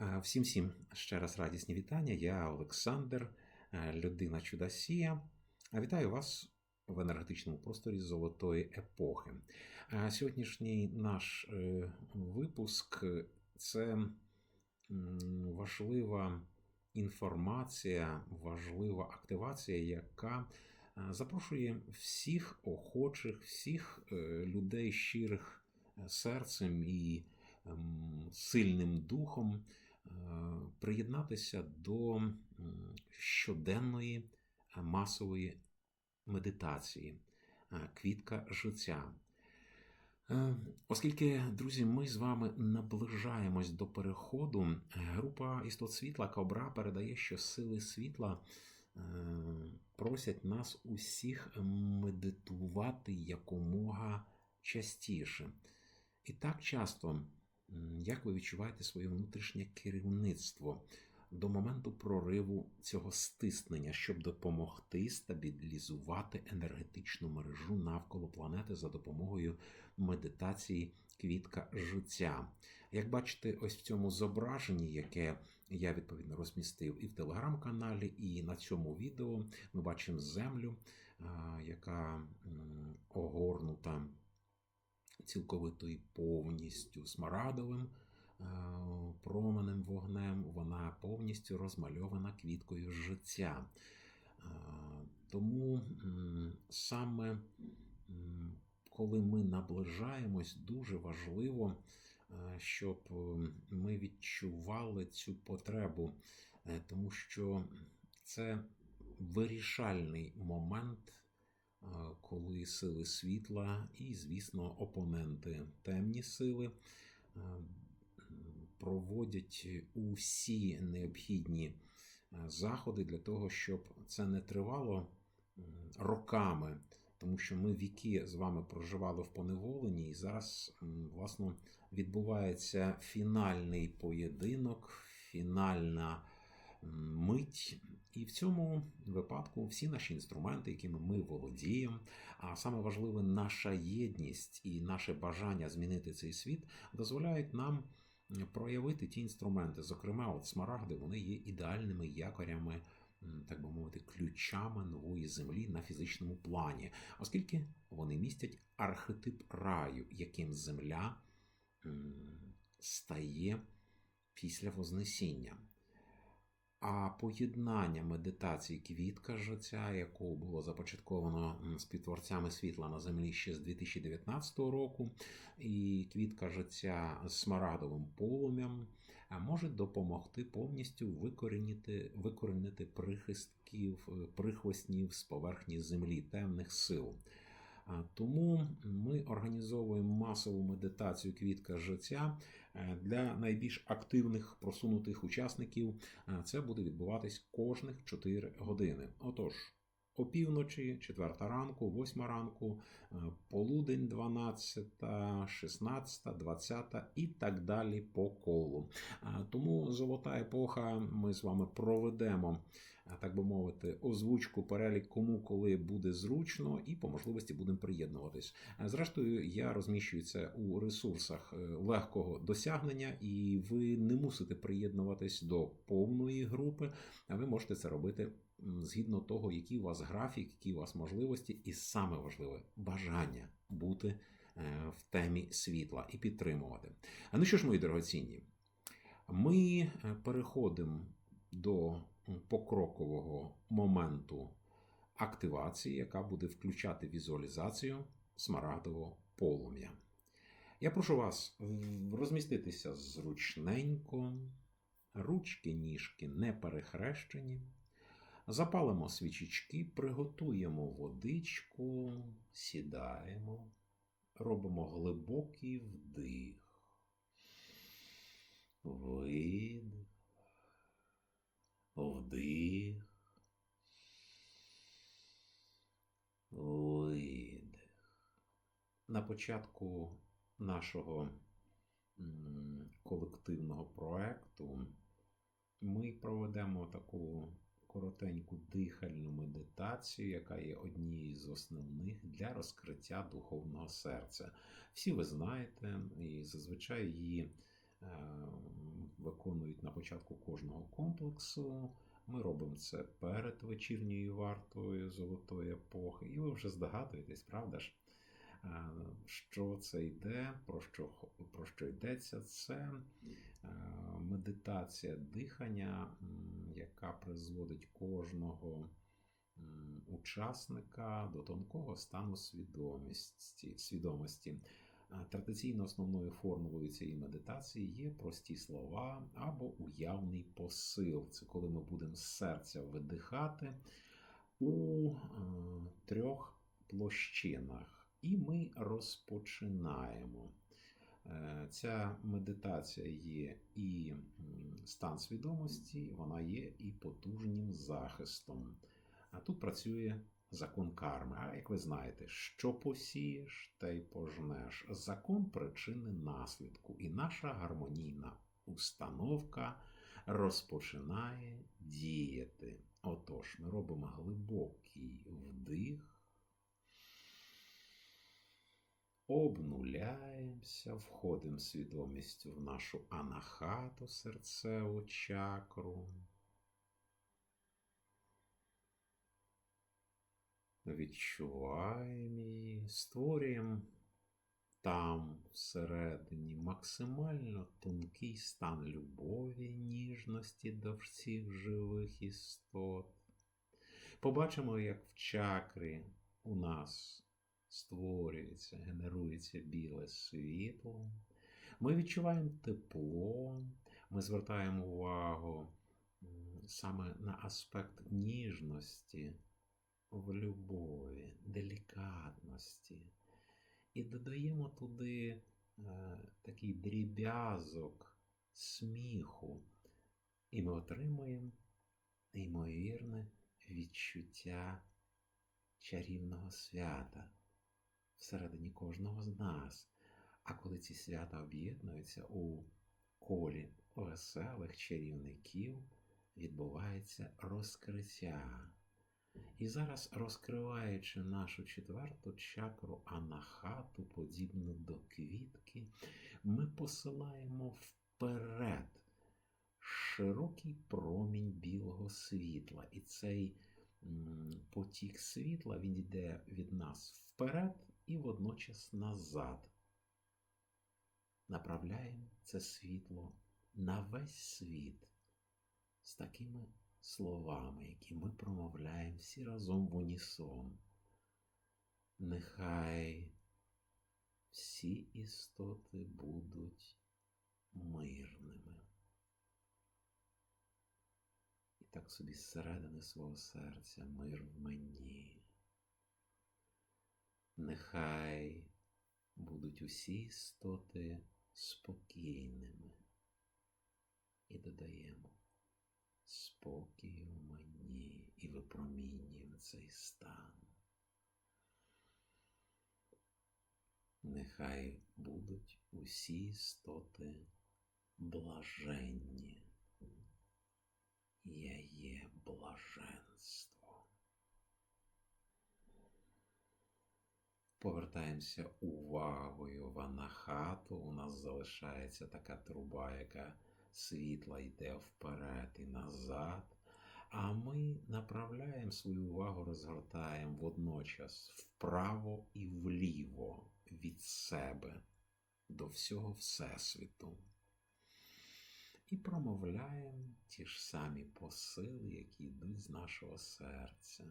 Е, Всім всім ще раз радісні вітання. Я Олександр, е, людина Чудосія. А Вітаю вас в енергетичному просторі золотої епохи. Е, Сьогоднішній наш е, випуск це важлива інформація, важлива активація, яка е, запрошує всіх охочих, всіх е, людей щирих е, серцем і ем, сильним духом е, приєднатися до щоденної е, масової медитації, е, квітка життя. Е, Оскільки, друзі, ми з вами наближаємось до переходу, е, група істот світла Кобра передає, що сили світла е, просять нас усіх медитувати якомога частіше. І так часто, як ви відчуваєте своє внутрішнє керівництво до моменту прориву цього стиснення, щоб допомогти стабілізувати енергетичну мережу навколо планети за допомогою медитації квітка життя. Як бачите, ось в цьому зображенні, яке я відповідно розмістив і в телеграм-каналі, і на цьому відео, ми бачимо землю, яка огорнута цілковито і повністю смарадовим е, променем вогнем, вона повністю розмальована квіткою життя. Е, Тому саме коли ми наближаємось, дуже важливо, е, щоб ми відчували цю потребу, тому що це вирішальний момент коли сили світла і, звісно, опоненти темні сили е, проводять усі необхідні е, заходи для того, щоб це не тривало роками. Тому що ми віки з вами проживали в поневоленні, і зараз, власно, відбувається фінальний поєдинок, фінальна мить. І в цьому випадку всі наші інструменти, якими ми володіємо, а саме важливе, наша єдність і наше бажання змінити цей світ, дозволяють нам проявити ті інструменти. Зокрема, от смарагди вони є ідеальними якорями, так би мовити, ключами нової землі на фізичному плані, оскільки вони містять архетип раю, яким земля стає після Вознесіння. А поєднання медитації квітка життя, яку було започатковано співтворцями світла на землі ще з 2019 року, і квітка життя з смарагдовим полум'ям, а може допомогти повністю викорінити, викорінити прихистків, е, прихвостнів з поверхні землі темних сил. Тому ми організовуємо масову медитацію квітка життя е, для найбільш активних просунутих учасників. Е, Це буде відбуватись кожних 4 години. Отож, опівночі, 4 ранку, 8 ранку, е, полудень 12, 16, 20 і так далі по колу. Тому золота епоха ми з вами проведемо, так би мовити, озвучку, перелік кому коли буде зручно, і по можливості будемо приєднуватись. Е, Зрештою, я розміщую це у ресурсах е, легкого досягнення, і ви не мусите приєднуватись до повної групи, а ви можете це робити згідно того, який у вас графік, які у вас можливості, і саме важливе бажання бути е, в темі світла і підтримувати. А ну що ж, мої дорогоцінні, ми переходимо до покрокового моменту активації, яка буде включати візуалізацію смарагдового полум'я. Я прошу вас розміститися зручненько, ручки, ніжки не перехрещені. Запалимо свічечки, приготуємо водичку, сідаємо, робимо глибокий вдих, видих, вдих, видих. На початку нашого колективного проекту ми проведемо таку коротеньку дихальну медитацію, яка є однією з основних для розкриття духовного серця. Всі ви знаєте, і зазвичай її е, виконують на початку кожного комплексу. Ми робимо це перед вечірньою вартою золотої епохи, і ви вже здогадуєтесь, правда ж? Що це йде, про що про що йдеться? Це медитація дихання, яка призводить кожного учасника до тонкого стану свідомості. свідомості. Традиційно основною формулою цієї медитації є прості слова або уявний посил. Це коли ми будемо з серця видихати у трьох площинах. І ми розпочинаємо. Е, ця медитація є і стан свідомості, вона є і потужним захистом. А тут працює закон карми. А як ви знаєте, що посієш, те й пожнеш. Закон причини наслідку. І наша гармонійна установка розпочинає діяти. Отож, ми робимо глибокий вдих. Обнуляємося, входимо свідомістю в нашу анахату серцеву чакру. Відчуваємо її, створюємо там всередині максимально тонкий стан любові, ніжності до всіх живих істот. Побачимо, як в чакрі у нас створюється, генерується біле світло. Ми відчуваємо тепло, ми звертаємо увагу саме на аспект ніжності в любові, делікатності. І додаємо туди е, такий дріб'язок сміху, і ми отримуємо неймовірне відчуття чарівного свята всередині кожного з нас. А коли ці свята об'єднуються у колі веселих чарівників, відбувається розкриття. І зараз, розкриваючи нашу четверту чакру анахату, подібну до квітки, ми посилаємо вперед широкий промінь білого світла. І цей потік світла він йде від нас вперед і водночас назад. Направляємо це світло на весь світ з такими словами, які ми промовляємо всі разом в унісон. Нехай всі істоти будуть мирними. І так собі зсередини свого серця мир в мені. Нехай будуть усі істоти спокійними. І додаємо спокій у мені і випромінюємо цей стан. Нехай будуть усі істоти блаженні. Я є блаженство. Повертаємося увагою в анахату. У нас залишається така труба, яка світла йде вперед і назад, а ми направляємо свою увагу, розгортаємо водночас вправо і вліво від себе до всього Всесвіту. І промовляємо ті ж самі посили, які йдуть з нашого серця.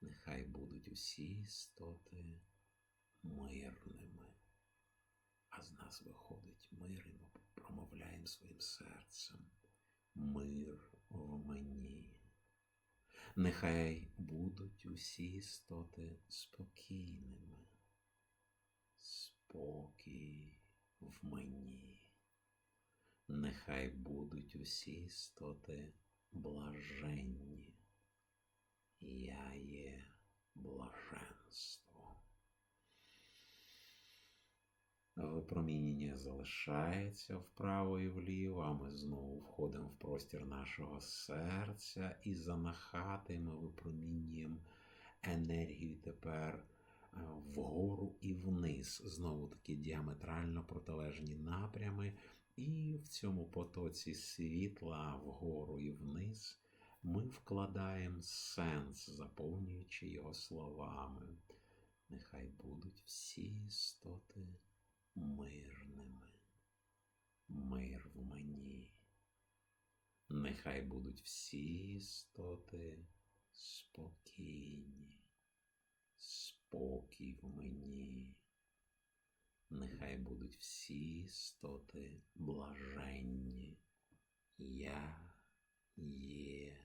Нехай будуть усі істоти мирними, а з нас виходить мир і промовляємо своїм серцем. Мир в мені. Нехай будуть усі істоти спокійними. Спокій в мені. Нехай будуть усі істоти блаженні. Я є блаженство. Випромінення залишається вправо і вліво, а ми знову входимо в простір нашого серця і занахати ми випромінюємо енергію тепер е, вгору і вниз. Знову таки діаметрально протилежні напрями. І в цьому потоці світла вгору і вниз ми вкладаємо сенс, заповнюючи його словами. Нехай будуть всі істоти мирними, мир в мені. Нехай будуть всі істоти спокійні, спокій в мені. Нехай будуть всі істоти блаженні. Я є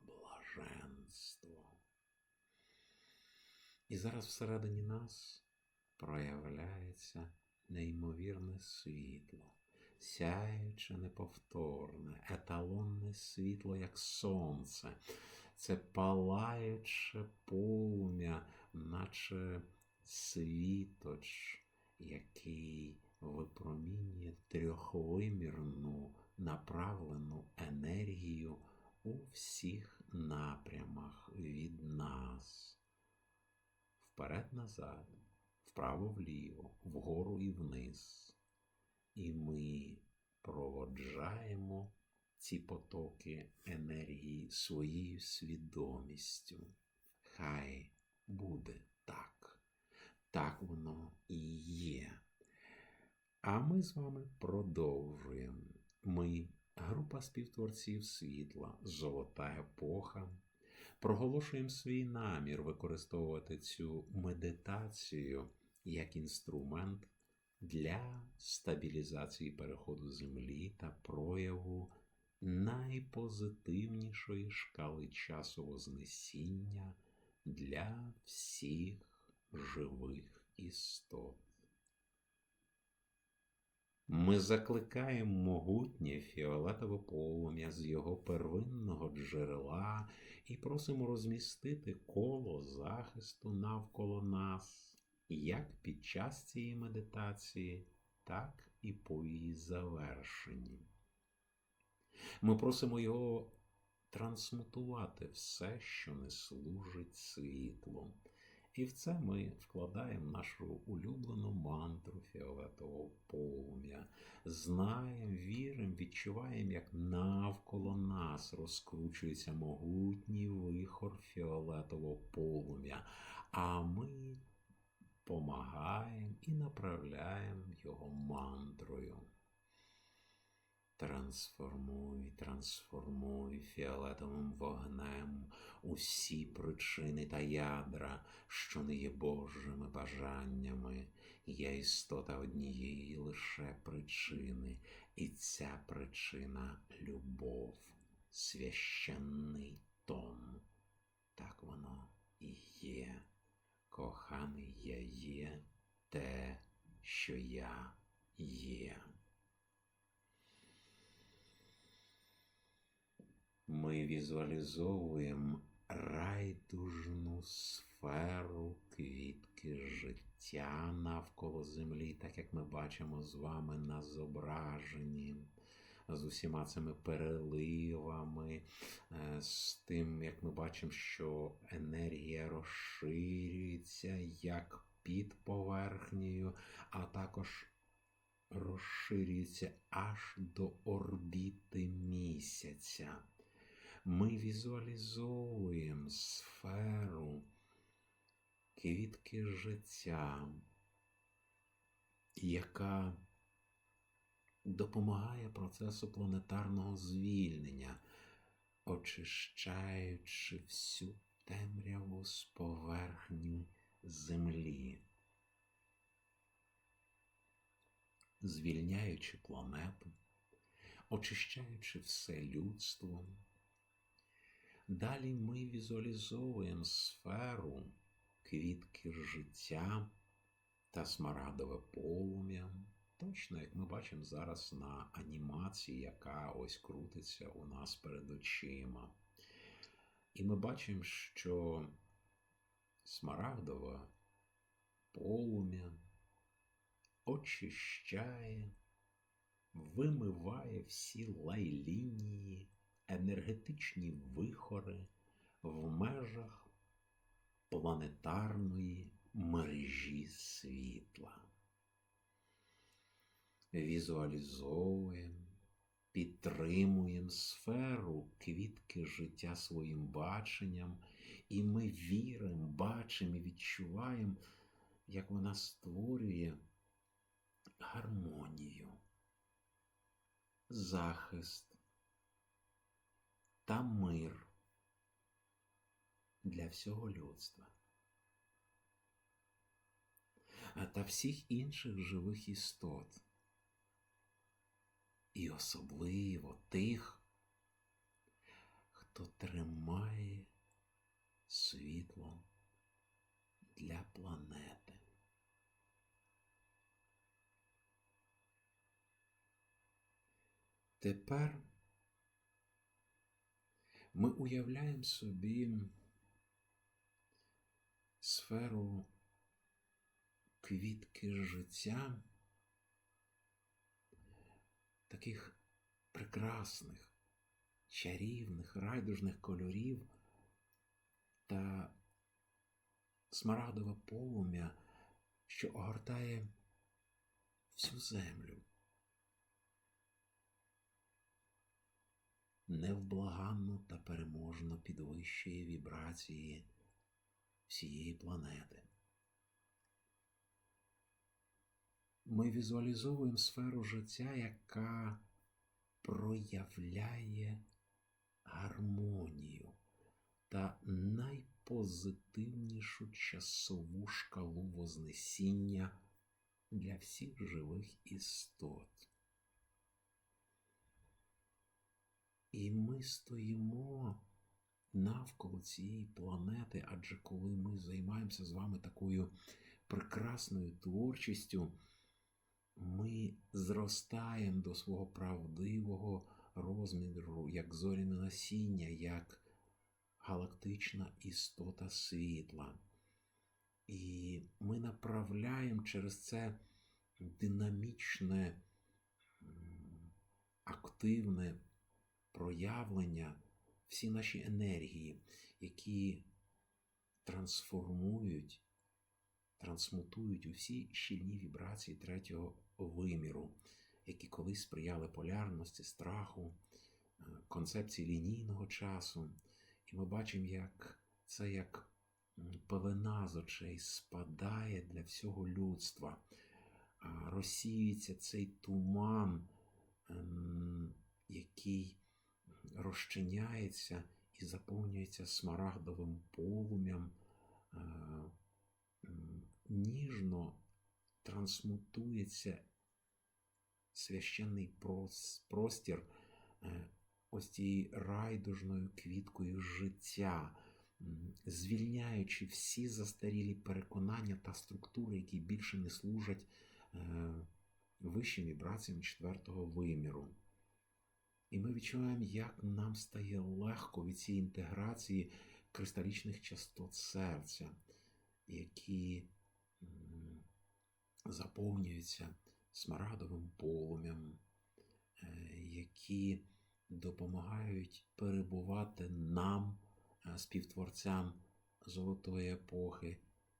блаженство. І зараз всередині нас проявляється неймовірне світло, сяюче неповторне, еталонне світло, як сонце, це палаюче полум'я, наче світоч, який випромінює трьохвимірну направлену енергію у всіх напрямах від нас. Вперед-назад, вправо-вліво, вгору і вниз. І ми проводжаємо ці потоки енергії своєю свідомістю. Хай буде так. Так воно і є. А ми з вами продовжуємо. Ми, група співтворців світла, Золота епоха, проголошуємо свій намір використовувати цю медитацію як інструмент для стабілізації переходу Землі та прояву найпозитивнішої шкали часу вознесіння для всіх живих істот. Ми закликаємо могутнє фіолетове полум'я з його первинного джерела і просимо розмістити коло захисту навколо нас, як під час цієї медитації, так і по її завершенні. Ми просимо його трансмутувати все, що не служить світлом. І в це ми вкладаємо нашу улюблену мантру фіолетового полум'я, знаємо, віримо, відчуваємо, як навколо нас розкручується могутній вихор фіолетового полум'я, а ми помагаємо і направляємо його мантрою. Трансформуй, трансформуй фіолетовим вогнем усі причини та ядра, що не є Божими бажаннями, є істота однієї лише причини, і ця причина любов, священний тон. Так воно і є. Коханий я є те, що я є. Ми візуалізовуємо райдужну сферу квітки життя навколо землі, так як ми бачимо з вами на зображенні, з усіма цими переливами, з тим, як ми бачимо, що енергія розширюється як під поверхнею, а також розширюється аж до орбіти місяця. Ми візуалізовуємо сферу квітки життя, яка допомагає процесу планетарного звільнення, очищаючи всю темряву з поверхні Землі. Звільняючи планету, очищаючи все людство. Далі ми візуалізовуємо сферу квітки життя та смарагдове полум'я, точно як ми бачимо зараз на анімації, яка ось крутиться у нас перед очима. І ми бачимо, що смарагдове полум'я очищає, вимиває всі лайлінії енергетичні вихори в межах планетарної мережі світла. Візуалізовуємо, підтримуємо сферу квітки життя своїм баченням, і ми віримо, бачимо і відчуваємо, як вона створює гармонію, захист та мир для всього людства та всіх інших живих істот. І особливо тих, хто тримає світло для планети. Тепер ми уявляємо собі сферу квітки життя таких прекрасних, чарівних, райдужних кольорів та смарагдове полум'я, що огортає всю землю. Невблаганно та переможно підвищує вібрації всієї планети. Ми візуалізовуємо сферу життя, яка проявляє гармонію та найпозитивнішу часову шкалу Вознесіння для всіх живих істот. І ми стоїмо навколо цієї планети, адже коли ми займаємося з вами такою прекрасною творчістю, ми зростаємо до свого правдивого розміру, як зоряне насіння, як галактична істота світла. І ми направляємо через це динамічне, активне проявлення всі наші енергії, які трансформують, трансмутують усі щільні вібрації третього виміру, які колись сприяли полярності, страху, е, концепції лінійного часу. І ми бачимо, як це як пелена з очей спадає для всього людства, розсіюється цей туман, ем, який розчиняється і заповнюється смарагдовим полум'ям, е, ніжно трансмутується священний простір е, ось цією райдужною квіткою життя, звільняючи всі застарілі переконання та структури, які більше не служать е, вищим вібраціям четвертого виміру. І ми відчуваємо, як нам стає легко від цієї інтеграції кристалічних частот серця, які заповнюються смарагдовим полум'ям, е, які допомагають перебувати нам, е, співтворцям золотої епохи,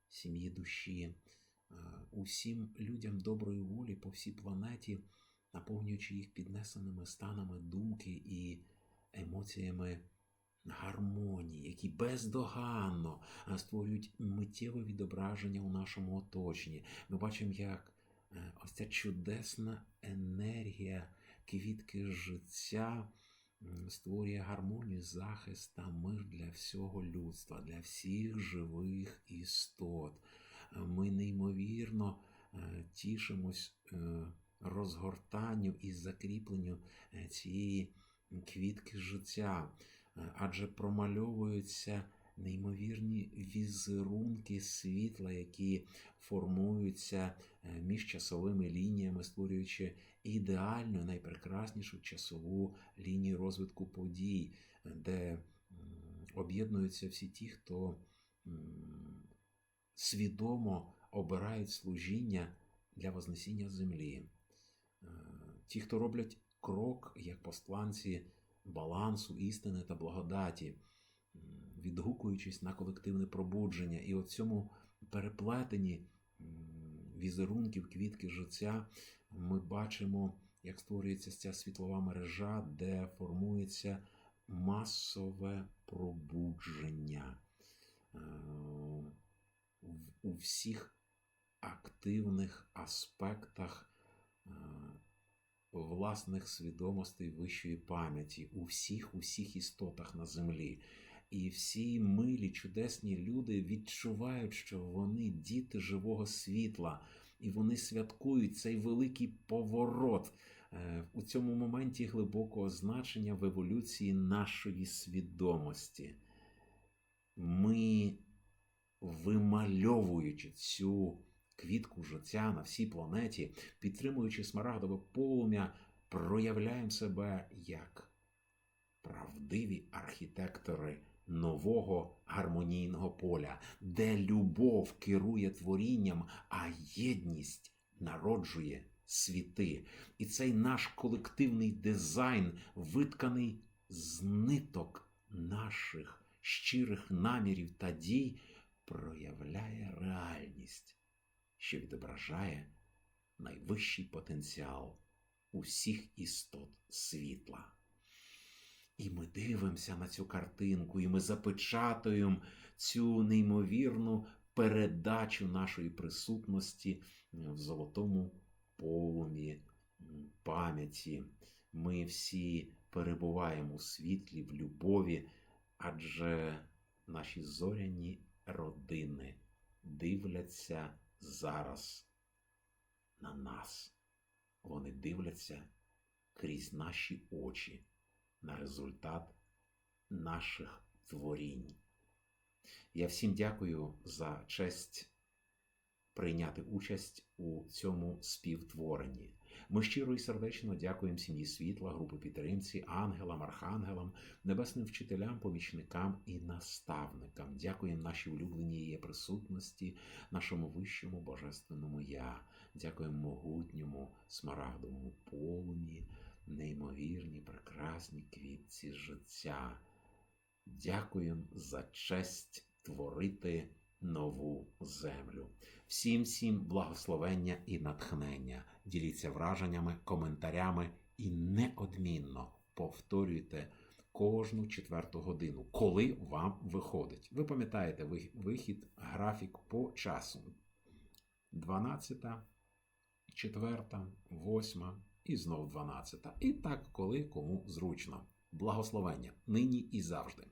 сім'ї душі, е, усім людям доброї волі по всій планеті, наповнюючи їх піднесеними станами думки і емоціями гармонії, які бездоганно створюють миттєве відображення у нашому оточенні. Ми бачимо, як е, ось ця чудесна енергія квітки життя створює гармонію, захист та мир для всього людства, для всіх живих істот. Ми неймовірно е, тішимось е, розгортанню і закріпленню цієї квітки життя адже промальовуються неймовірні візерунки світла, які формуються е, між часовими лініями, створюючи ідеальну, найпрекраснішу часову лінію розвитку подій, де об'єднуються всі ті, хто свідомо обирають служіння для Вознесіння землі. Е, ті, хто роблять крок як посланці балансу, істини та благодаті, відгукуючись на колективне пробудження. І от цьому переплетенні візерунків квітки життя ми бачимо, як створюється ця світлова мережа, де формується масове пробудження е, у всіх активних аспектах е, власних свідомостей вищої пам'яті у всіх усіх істотах на землі. І всі милі, чудесні люди відчувають, що вони діти живого світла, і вони святкують цей великий поворот е, у цьому моменті глибокого значення в еволюції нашої свідомості. Ми, вимальовуючи цю квітку життя на всій планеті, підтримуючи смарагдове полум'я, проявляємо себе як правдиві архітектори нового гармонійного поля, де любов керує творінням, а єдність народжує світи. І цей наш колективний дизайн витканий з ниток наших щирих намірів та дій, проявляє реальність, що відображає найвищий потенціал усіх істот світла. І ми дивимося на цю картинку, і ми запечатуємо цю неймовірну передачу нашої присутності в золотому полум'ї м, пам'яті. Ми всі перебуваємо у світлі, в любові, адже наші зоряні родини дивляться зараз на нас. Вони дивляться крізь наші очі на результат наших творінь. Я всім дякую за честь прийняти участь у цьому співтворенні. Ми щиро і сердечно дякуємо сім'ї світла, групи підтримці, ангелам, архангелам, небесним вчителям, помічникам і наставникам. Дякуємо нашій улюбленій її присутності, нашому вищому божественному я. Дякуємо могутньому смарагдовому полум'ї, неймовірній, прекрасній квітці життя. Дякуємо за честь творити нову землю. Всім всім благословення і натхнення. Діліться враженнями, коментарями і неодмінно повторюйте кожну четверту годину, коли вам виходить. Ви пам'ятаєте вихід, графік по часу. 12, 4, 8 і знов 12. І так, коли кому зручно. Благословення нині і завжди.